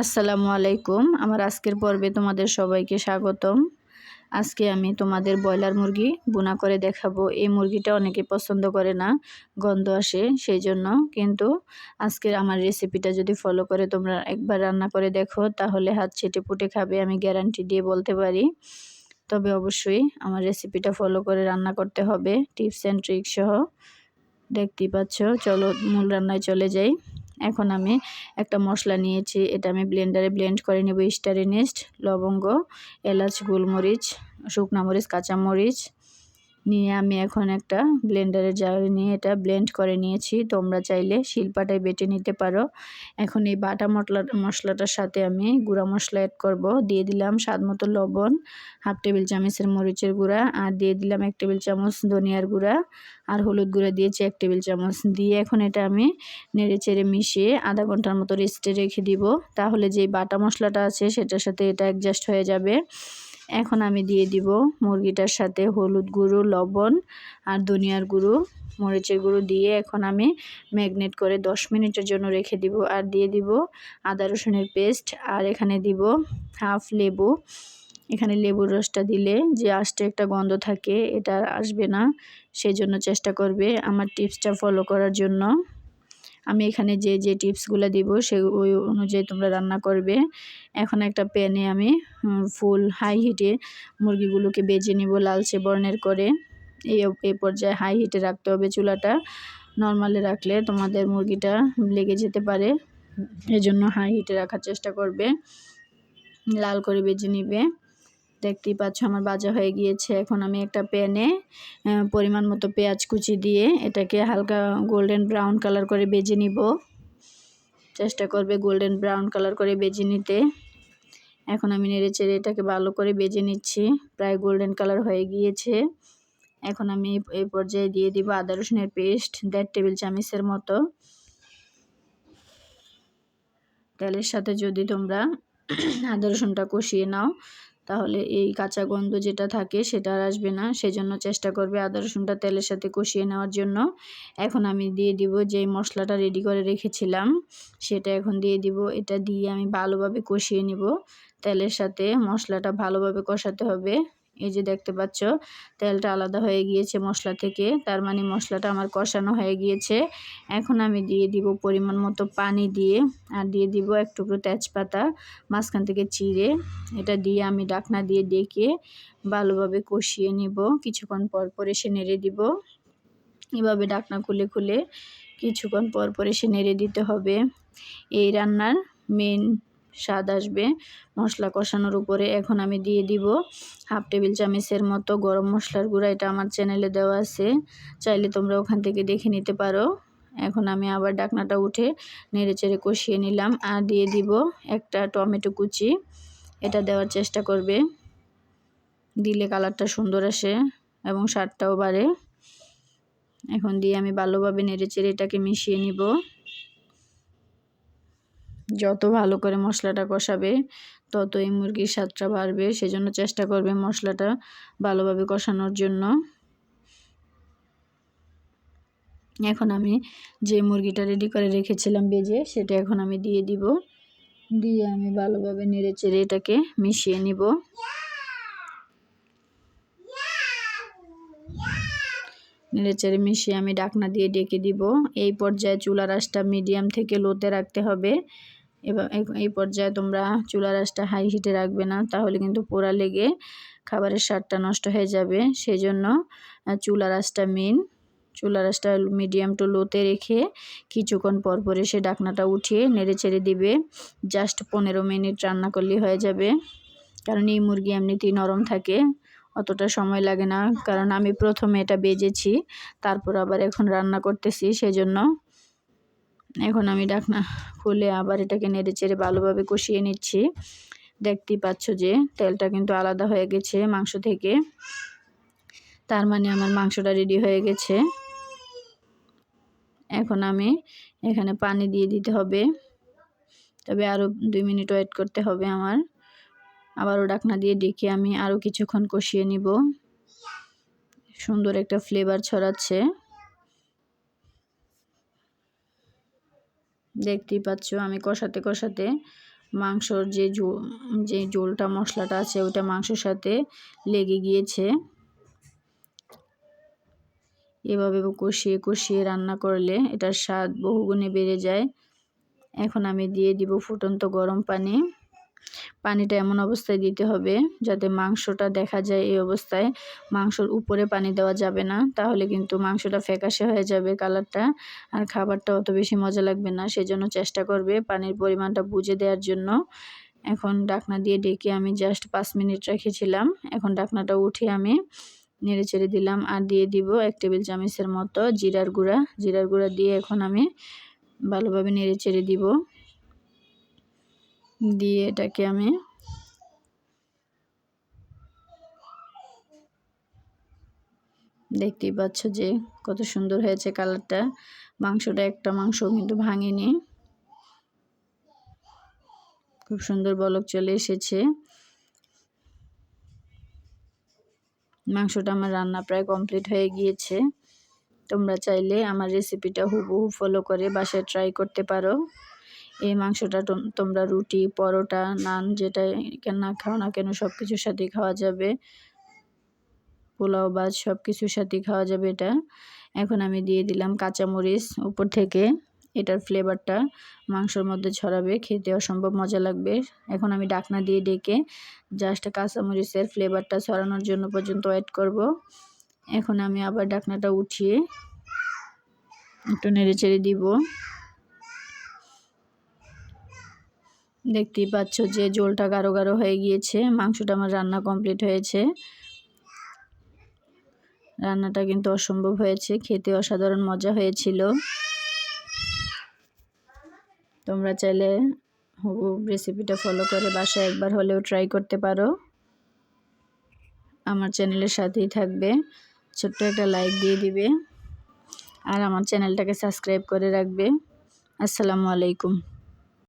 আসসালামু আলাইকুম। আমার আজকের পর্বে তোমাদের সবাইকে স্বাগতম। আজকে আমি তোমাদের ব্রয়লার মুরগি বোনা করে দেখাবো। এই মুরগিটা অনেকে পছন্দ করে না, গন্ধ আসে সেই জন্য কিন্তু আজকের আমার রেসিপিটা যদি ফলো করে তোমরা একবার রান্না করে দেখো, তাহলে হাত ছেটে পুটে খাবে, আমি গ্যারান্টি দিয়ে বলতে পারি। তবে অবশ্যই আমার রেসিপিটা ফলো করে রান্না করতে হবে, টিপস অ্যান্ড ট্রিক সহ। দেখতেই পাচ্ছ, চলো মূল রান্নায় চলে যাই। এখন আমি একটা মশলা নিয়েছি, এটা আমি ব্লেন্ডারে ব্লেন্ড করে নেব স্টারিনিস্ট লবঙ্গ, এলাচ, গোলমরিচ, শুকনা মরিচ, কাঁচামরিচ নিয়ে আমি এখন একটা ব্লেন্ডারের জারে নিয়ে এটা ব্লেন্ড করে নিয়েছি। তোমরা চাইলে শিলপাটায় বেটে নিতে পারো। এখন এই বাটা মশলা মশলাটার সাথে আমি গুঁড়া মশলা অ্যাড করব। দিয়ে দিলাম স্বাদ মতো লবণ হাফ টেবিল চামচের মরিচের গুঁড়া, আর দিয়ে দিলাম এক টেবিল চামচ ধনিয়ার গুঁড়া, আর হলুদ গুঁড়া দিয়েছি এক টেবিল চামচ। দিয়ে এখন এটা আমি নেড়ে চেড়ে মিশিয়ে আধা ঘণ্টার মতো রেস্টে রেখে দিব। তাহলে যেই বাটা মশলাটা আছে সেটার সাথে এটা অ্যাডজাস্ট হয়ে যাবে। এখন আমি দিয়ে দিব মুরগিটার সাথে হলুদ গুঁড়ো, লবণ আর ধনিয়ার গুঁড়ো। মরিচের গুঁড়ো দিয়ে এখন আমি ম্যাগনেট করে দশ মিনিটের জন্য রেখে দিব আর দিয়ে দিব আদা রসুনের পেস্ট আর এখানে দিব হাফ লেবু। এখানে লেবুর রসটা দিলে যে আষ্টে একটা গন্ধ থাকে এটা আসবে না সেই জন্য চেষ্টা করবে আমার টিপসটা ফলো করার জন্য। আমি এখানে যে যে টিপসগুলো দিব সে, ওই অনুযায়ী তোমরা রান্না করবে। এখন একটা প্যানে আমি ফুল হাই হিটে মুরগিগুলোকে বেজে নিব লালচে বর্ণের করে। এই এই পর্যায়ে হাই হিটে রাখতে হবে চুলাটা। নর্মালে রাখলে তোমাদের মুরগিটা লেগে যেতে পারে। এজন্য হাই হিটে রাখার চেষ্টা করবে। লাল করে বেজে নিবে। দেখতেই পাচ্ছ, আমার বাজা হয়ে গিয়েছে। এখন আমি একটা প্যানে পরিমাণ মতো পেঁয়াজ কুচি দিয়ে এটাকে হালকা গোল্ডেন ব্রাউন কালার করে বেজে নিব। চেষ্টা করবে গোল্ডেন ব্রাউন কালার করে বেজে নিতে। এখন আমি নেড়ে চেড়ে এটাকে ভালো করে বেজে নিচ্ছি। প্রায় গোল্ডেন কালার হয়ে গিয়েছে। এখন আমি এই পর্যায়ে দিয়ে দিব আদা রসুনের পেস্ট দেড় টেবিল চামচের মতো। তেলের সাথে যদি তোমরা আদা রসুনটা কষিয়ে নাও তাহলে এই কাঁচা গন্ধ যেটা থাকে সেটা আর আসবে না। সেজন্য চেষ্টা করবে আদা, রসুনটা তেলের সাথে কষিয়ে নেওয়ার জন্য। এখন আমি দিয়ে দিব যে মশলাটা রেডি করে রেখেছিলাম, সেটা এখন দিয়ে দিব। এটা দিয়ে আমি ভালোভাবে কষিয়ে নিব। তেলের সাথে মশলাটা ভালোভাবে কষাতে হবে। এই যে দেখতে পাচ্ছ, তেলটা আলাদা হয়ে গিয়েছে মশলা থেকে, তার মানে মশলাটা আমার কষানো হয়ে গিয়েছে। এখন আমি দিয়ে দিব পরিমাণ মতো পানি দিয়ে, আর দিয়ে দিব এক টুকরো তেজপাতা, মাঝখান থেকে চিড়ে। এটা দিয়ে আমি ডাকনা দিয়ে ডেকে ভালোভাবে কষিয়ে নিব। কিছুক্ষণ পর পর এসে নেড়ে দিব। এভাবে ডাকনা খুলে খুলে কিছুক্ষণ পর পর এসে নেড়ে দিতে হবে। এই রান্নার মেন স্বাদ আসবে। মশলা কষানোর উপরে এখন আমি দিয়ে দিব হাফ টেবিল চামচের মতো গরম মশলার গুঁড়া। এটা আমার চ্যানেলে দেওয়া আছে। চাইলে তোমরা ওখান থেকে দেখে নিতে পারো। এখন আমি আবার ডাকনাটা উঠে নেড়ে চেড়ে কষিয়ে নিলাম আর দিয়ে দিব একটা টমেটো কুচি। এটা দেওয়ার চেষ্টা করবে। দিলে কালারটা সুন্দর আসে এবং স্বাদটাও বাড়ে। এখন দিয়ে আমি ভালোভাবে নেড়ে চেড়ে এটাকে মিশিয়ে নিব। যত ভালো করে মশলাটা কষাবে তত এই মুরগির স্বাদটা বাড়বে। সেজন্য চেষ্টা করবে মশলাটা ভালোভাবে কষানোর জন্য। এখন আমি যে মুরগিটা রেডি করে রেখেছিলাম বেজে সেটা এখন আমি দিয়ে দিব। দিয়ে আমি ভালোভাবে নেড়ে চেড়ে এটাকে মিশিয়ে নিব। নেড়ে চেড়ে মিশিয়ে আমি ডাকনা দিয়ে ডেকে দিব। এই পর্যায়ে চুলার আঁচটা মিডিয়াম থেকে লোতে রাখতে হবে। এবার এই পর্যায়ে তোমরা চুলা রাসটা হাই হিটে রাখবে না, তাহলে কিন্তু পোড়া লেগে খাবারের স্বাদটা নষ্ট হয়ে যাবে। সেই জন্য চুলা রাসটা মেন চুলা রাসটা মিডিয়াম টু লোতে রেখে কিছুক্ষণ পর পরে সে ডাকনাটা উঠিয়ে নেড়ে চেড়ে দিবে। জাস্ট পনেরো মিনিট রান্না করলেই হয়ে যাবে। কারণ এই মুরগি এমনিতেই নরম থাকে, অতটা সময় লাগে না। কারণ আমি প্রথমে এটা বেজেছি, তারপর আবার এখন রান্না করতেছি, সেজন্য এখন আমি ডাকনা খুলে আবার এটাকে নেড়ে চেড়ে ভালোভাবে কষিয়ে নিচ্ছি। দেখতেই পাচ্ছ যে তেলটা কিন্তু আলাদা হয়ে গেছে মাংস থেকে। তার মানে আমার মাংসটা রেডি হয়ে গেছে। এখন আমি এখানে পানি দিয়ে দিতে হবে। তবে আরও দুই মিনিট ওয়েট করতে হবে আমার। আবারও ডাকনা দিয়ে ডেকে আমি আরও কিছুক্ষণ কষিয়ে নিব। সুন্দর একটা ফ্লেভার ছড়াচ্ছে। দেখতেই পাচ্ছ, আমি কষাতে কষাতে মাংসর যে যে ঝোলটা, মশলাটা আছে ওটা মাংসর সাথে লেগে গিয়েছে। এভাবে কষিয়ে কষিয়ে রান্না করলে এটার স্বাদ বহুগুণে বেড়ে যায়। এখন আমি দিয়ে দিব ফুটন্ত গরম পানি। পানিটা এমন অবস্থায় দিতে হবে যাতে মাংসটা দেখা যায় এই অবস্থায়। মাংসর উপরে পানি দেওয়া যাবে না, তাহলে কিন্তু মাংসটা ফ্যাকাশে হয়ে যাবে কালারটা আর খাবারটা অত বেশি মজা লাগবে না। সেজন্য চেষ্টা করবে পানির পরিমাণটা বুঝে দেওয়ার জন্য। এখন ডাকনা দিয়ে ডেকে আমি জাস্ট পাঁচ মিনিট রেখেছিলাম। এখন ডাকনাটা উঠে আমি নেড়ে চেড়ে দিলাম আর দিয়ে দিব এক টেবিল চামচের মতো জিরার গুঁড়া। জিরার গুঁড়া দিয়ে এখন আমি ভালোভাবে নেড়ে চেড়ে দিব। দিয়ে এটাকে আমি দেখতেই পাচ্ছ যে কত সুন্দর হয়েছে কালারটা। মাংসটা একটা মাংস কিন্তু ভাঙেনি। খুব সুন্দর বলক চলে এসেছে। মাংসটা আমার রান্না প্রায় কমপ্লিট হয়ে গিয়েছে। তোমরা চাইলে আমার রেসিপিটা হুবহু ফলো করে বাসায় ট্রাই করতে পারো। এই মাংসটা তোমরা রুটি, পরোটা, নান যেটা না খাও না কেন সব কিছুর সাথেই খাওয়া যাবে। পোলাও বাজ সব কিছুর সাথেই খাওয়া যাবে এটা। এখন আমি দিয়ে দিলাম কাঁচামরিচ উপর থেকে। এটার ফ্লেভারটা মাংসর মধ্যে ছড়াবে, খেতে অসম্ভব মজা লাগবে। এখন আমি ডাকনা দিয়ে ডেকে জাস্ট কাঁচামরিচের ফ্লেভারটা ছড়ানোর জন্য পর্যন্ত ওয়েট করব। এখন আমি আবার ডাকনাটা উঠিয়ে একটু নেড়ে চেড়ে দিব। দেখতেই পাচ্ছ যে জোলটা গাঢ় গাঢ় হয়ে গিয়েছে। মাংসটা আমার রান্না কমপ্লিট হয়েছে। রান্নাটা কিন্তু অসম্ভব হয়েছে। খেতে অসাধারণ মজা হয়েছিল। তোমরা চাইলে রেসিপিটা ফলো করে বাসায় একবার হলেও ট্রাই করতে পারো। আমার চ্যানেলের সাথেই থাকবে। ছোট্ট একটা লাইক দিয়ে দিবে। আর আমার চ্যানেলটাকে সাবস্ক্রাইব করে রাখবে। আসসালামু আলাইকুম।